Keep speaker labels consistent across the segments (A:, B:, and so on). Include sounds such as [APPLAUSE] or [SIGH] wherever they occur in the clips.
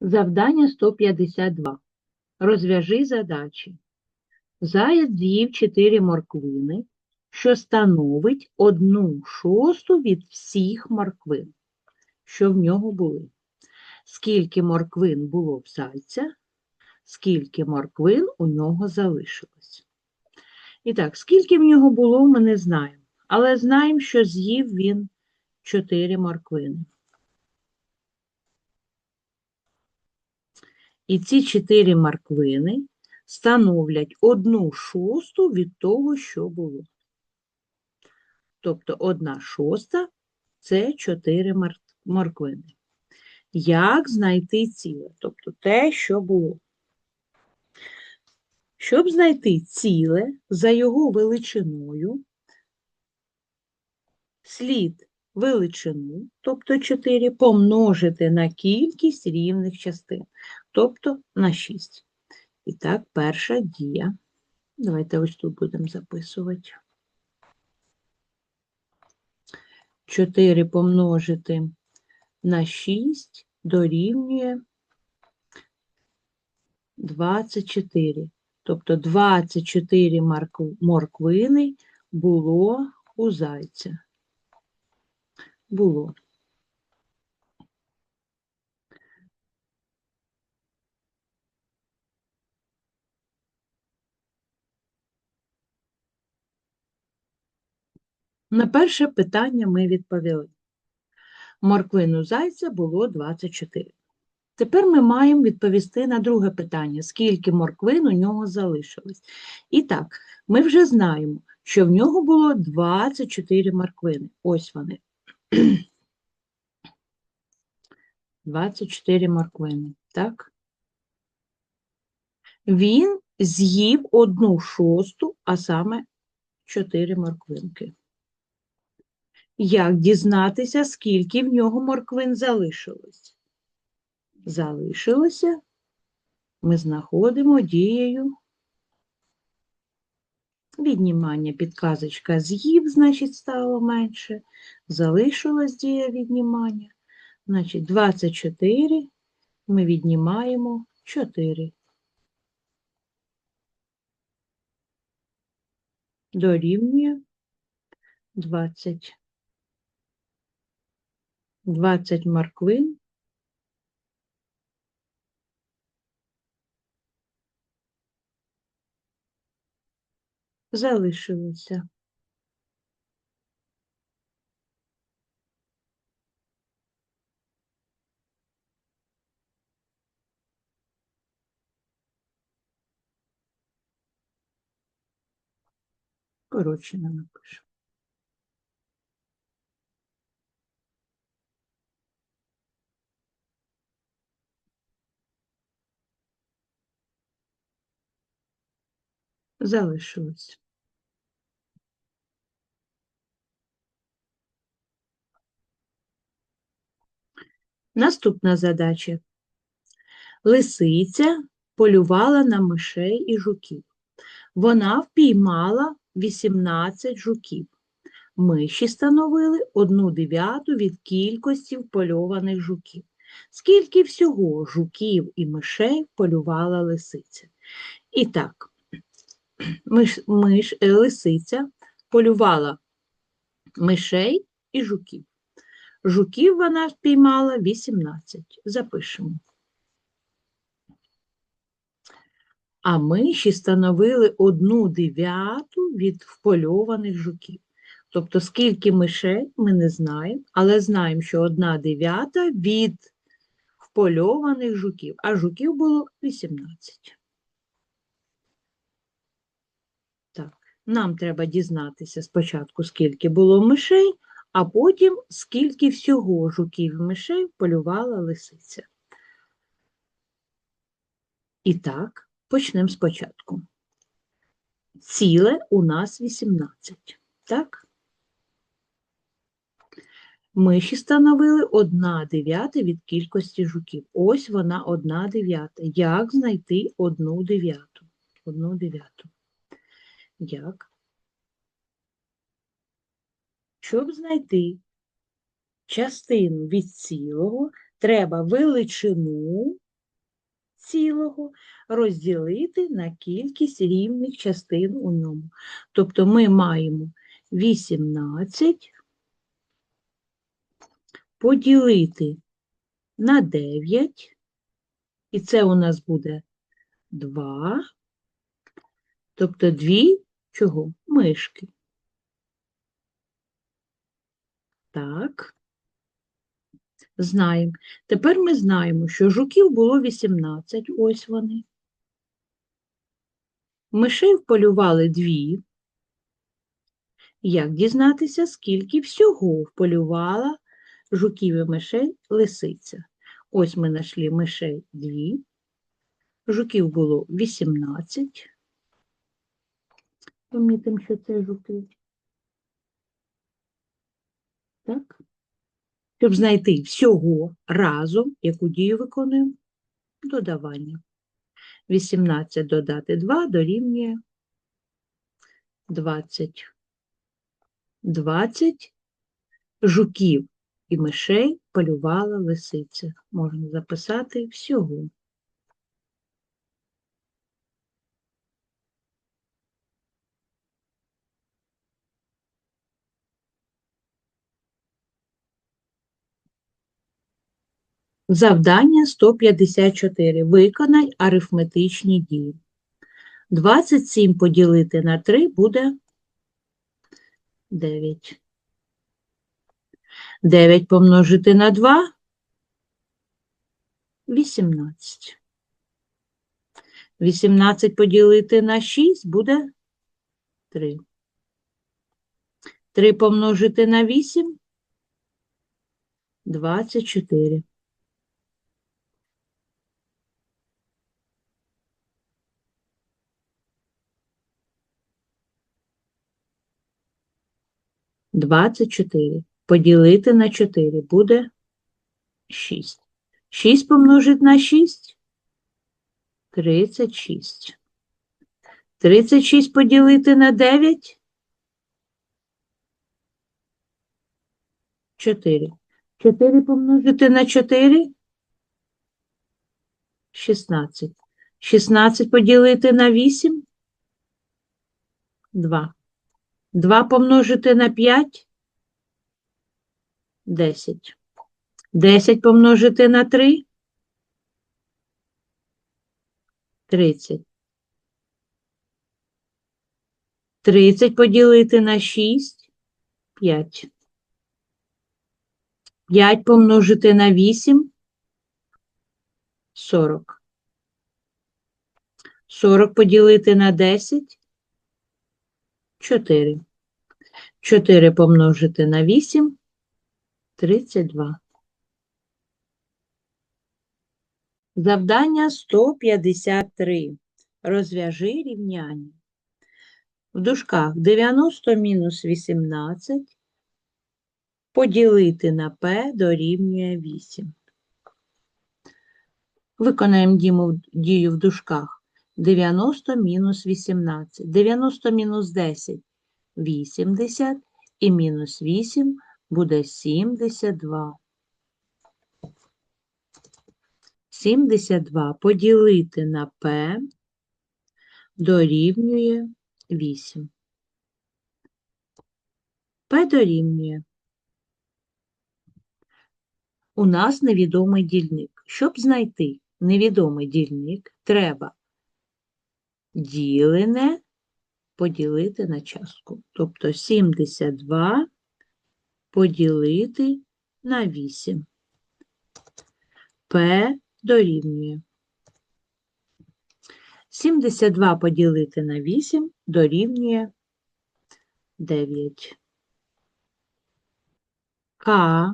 A: Завдання 152. Розв'яжи задачі. Заяць з'їв 4 морквини, що становить одну шосту від всіх морквин, що в нього були. Скільки морквин було в зайця, скільки морквин у нього залишилось. І так, скільки в нього було, ми не знаємо. Але знаємо, що з'їв він 4 морквини. І ці чотири морквини становлять одну шосту від того, що було. Тобто одна шоста це чотири морквини. Як знайти ціле? Тобто те, що було. Щоб знайти ціле за його величиною, слід величину, тобто 4, помножити на кількість рівних частин, тобто на 6. І так, перша дія. Давайте ось тут будемо записувати. 4 помножити на 6 дорівнює 24. Тобто 24 морквини було у зайця. Було. На перше питання ми відповіли. Морквину зайця було 24. Тепер ми маємо відповісти на друге питання, скільки морквин у нього залишилось. І так, ми вже знаємо, що в нього було 24 морквини. Ось вони. [CLEARS THROAT] 24 морквини, так? Він з'їв одну шосту, а саме 4 морквинки. Як дізнатися, скільки в нього морквин залишилось? Залишилося. Ми знаходимо дією віднімання. Підказочка з'їв, значить, стало менше. Залишилась дія віднімання. Значить, 24 ми віднімаємо 4. Дорівнює 20. 20 морквин залишилося. Коротше, напишу. Залишилось. Наступна задача. Лисиця полювала на мишей і жуків. Вона впіймала 18 жуків. Миші становили одну дев'яту від кількості впольованих жуків. Скільки всього жуків і мишей полювала лисиця? І так, миш, миш, е, лисиця полювала мишей і жуків. Жуків вона впіймала 18. Запишемо. А миші становили одну дев'яту від впольованих жуків. Тобто, скільки мишей ми не знаємо, але знаємо, що одна дев'ята від впольованих жуків, а жуків було 18. Так, нам треба дізнатися спочатку, скільки було мишей, а потім скільки всього жуків і мишей полювала лисиця. І так, почнемо спочатку. Ціле у нас 18, так? Миші становили 1 дев'ята від кількості жуків. Ось вона 1 дев'ята. Як знайти 1 дев'яту? 1 дев'яту. Як? Щоб знайти частину від цілого, треба величину цілого розділити на кількість рівних частин у ньому. Тобто ми маємо 18 поділити на 9, і це у нас буде 2, тобто 2 чого? Мишки. Так. Знаємо. Тепер ми знаємо, що жуків було 18, ось вони. Мишей вполювали дві. Як дізнатися, скільки всього вполювала жуків і мишей лисиця? Ось ми знайшли мишей дві. Жуків було 18. Помітимо, що це жуки. Так? Щоб знайти всього разом, яку дію виконуємо, додавання. 18 додати 2 дорівнює 20. 20 жуків і мишей полювала лисиця. Можна записати всього. Завдання 154. Виконай арифметичні дії. 27 поділити на 3 буде 9. 9 помножити на 2 – 18. 18 поділити на 6 буде 3. 3 помножити на 8 – 24. Двадцять чотири. Поділити на 4 буде 6. 6 помножити на 6 – 36. 36 поділити на 9 – 4. 4 помножити на 4 – 16. 16 поділити на 8 – 2. 2 помножити на 5 – 10. 10 помножити на 3 – 30. 30 поділити на 6 – 5. 5 помножити на 8 – 40. 40 поділити на 10 – 4. 4 помножити на 8 – 32. Завдання 153. Розв'яжи рівняння. В дужках 90 мінус 18 поділити на p дорівнює 8. Виконаємо дію- в дужках 90 мінус 18. 90 мінус 10 – 80 і мінус 8 буде 72. 72 поділити на p дорівнює 8. p дорівнює. У нас невідомий дільник. Щоб знайти невідомий дільник, треба ділене поділити на частку. Тобто 72 поділити на 8. P дорівнює. 72 поділити на 8 дорівнює 9. К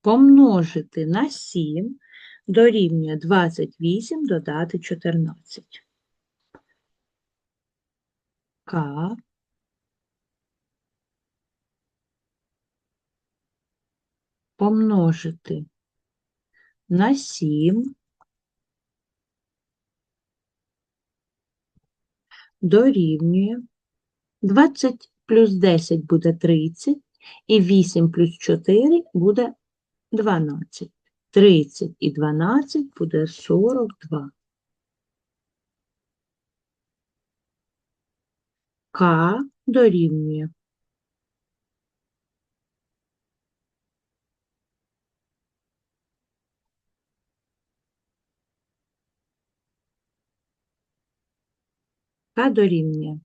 A: помножити на 7 дорівнює 28 додати 14. К помножити на 7 дорівнює 20 плюс 10 буде 30, і 8 плюс 4 буде 12. 30 і 12 буде 42. К дорівнює. К дорівнює.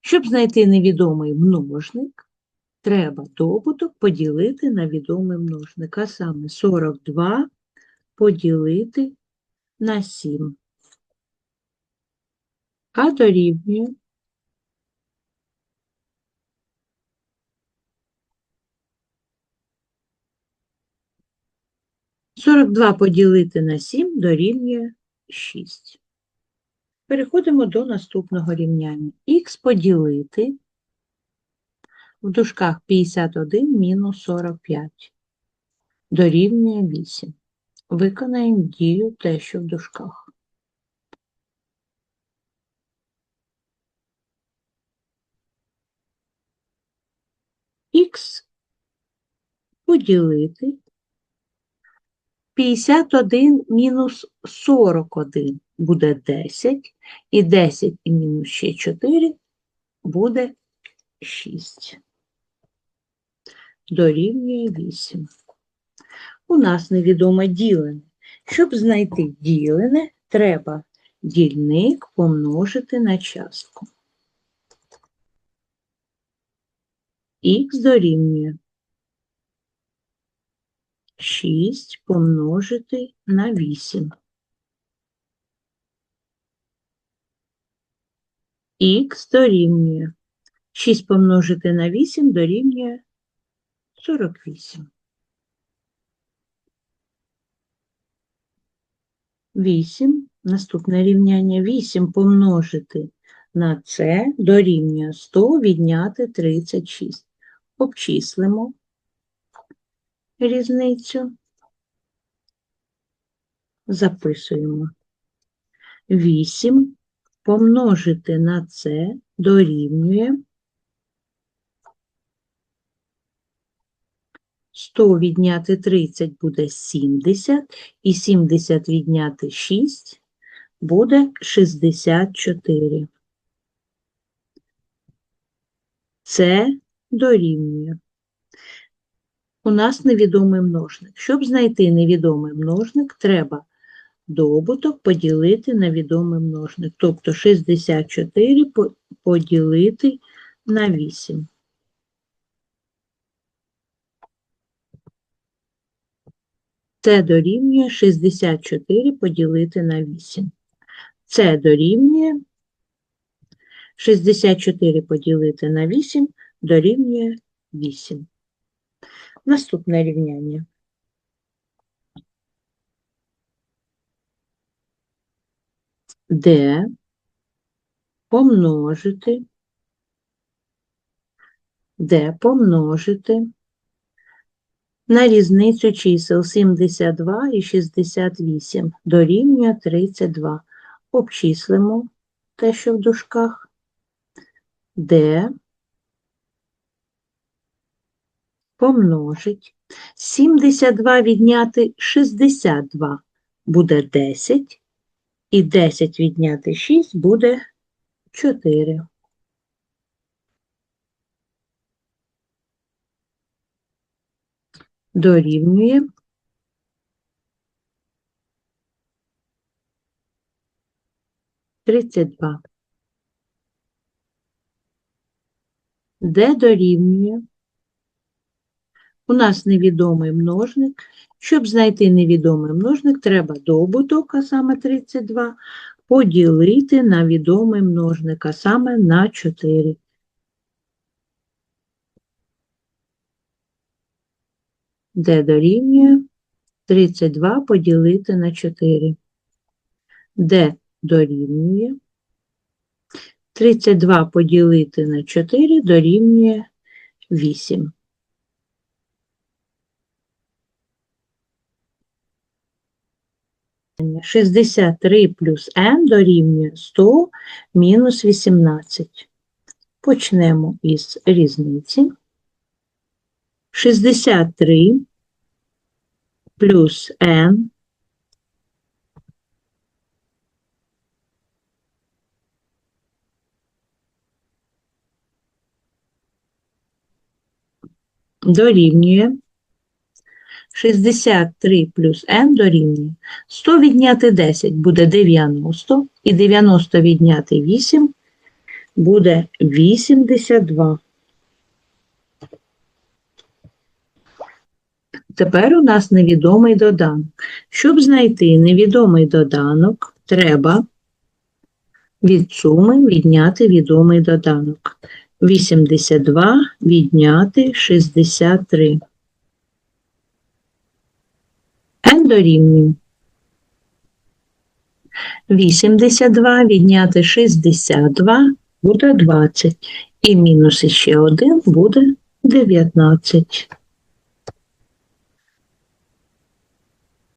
A: Щоб знайти невідомий множник, треба добуток поділити на відомий множник, а саме 42 поділити на 7. К дорівнює. Сорок два поділити на сім дорівнює шість. Переходимо до наступного рівняння. Х поділити в дужках 51 мінус 45 дорівнює 8. Виконаємо дію те, що в дужках. Х поділити 51 мінус 41 буде 10, і 10 і мінус ще 4 буде 6. Дорівнює 8. У нас невідоме ділене. Щоб знайти ділене, треба дільник помножити на частку. Х дорівнює 6 помножити на 8. Х дорівнює 6 помножити на 8 дорівнює 48. 8. Наступне рівняння 8 помножити на це дорівнює 100 відняти 36. Обчислимо різницю. Записуємо. 8 помножити на це дорівнює 100 відняти 30 буде 70, і 70 відняти 6 буде 64. Це дорівнює. У нас невідомий множник. Щоб знайти невідомий множник, треба добуток поділити на відомий множник. Тобто 64 поділити на 8. Це дорівнює 64 поділити на 8. Це дорівнює 64 поділити на 8 дорівнює 8. Наступне рівняння. Де помножити, де помножити на різницю чисел 72 і 68 дорівнює 32. Обчислимо те, що в дужках, де помножить 72 відняти 62 буде 10, і 10 відняти 6 буде 4. Дорівнює тридцять два. Де дорівнює? У нас невідомий множник. Щоб знайти невідомий множник, треба добуток, а саме 32, поділити на відомий множник, а саме на 4. Де дорівнює 32 поділити на 4. Де дорівнює 32 поділити на 4 дорівнює 8. 63 плюс n дорівнює 100 мінус 18. Почнемо із різниці. 63 плюс n. Дорівнює. 63 плюс n дорівнює. 100 відняти 10 буде 90, і 90 відняти 8 буде 82. Тепер у нас невідомий доданок. Щоб знайти невідомий доданок, треба від суми відняти відомий доданок. 82 відняти 63. n дорівнює. 82 відняти 62 буде 20. І мінус ще 1 буде 19.